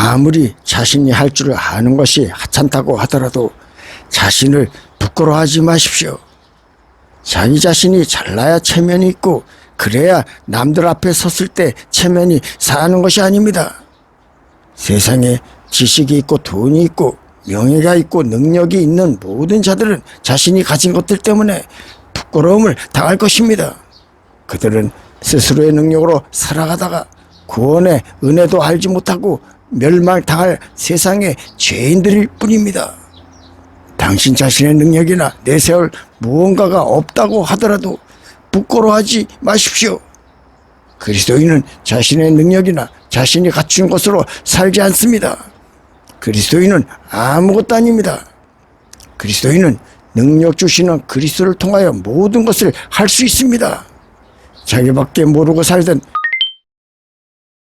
아무리 자신이 할 줄을 아는 것이 하찮다고 하더라도 자신을 부끄러워하지 마십시오. 자기 자신이 잘나야 체면이 있고 그래야 남들 앞에 섰을 때 체면이 사는 것이 아닙니다. 세상에 지식이 있고 돈이 있고 명예가 있고 능력이 있는 모든 자들은 자신이 가진 것들 때문에 부끄러움을 당할 것입니다. 그들은 스스로의 능력으로 살아가다가 구원의 은혜도 알지 못하고 멸망당할 세상의 죄인들일 뿐입니다. 당신 자신의 능력이나 내세울 무언가가 없다고 하더라도 부끄러워하지 마십시오. 그리스도인은 자신의 능력이나 자신이 갖춘 것으로 살지 않습니다. 그리스도인은 아무것도 아닙니다. 그리스도인은 능력 주시는 그리스도를 통하여 모든 것을 할 수 있습니다. 자기밖에 모르고 살던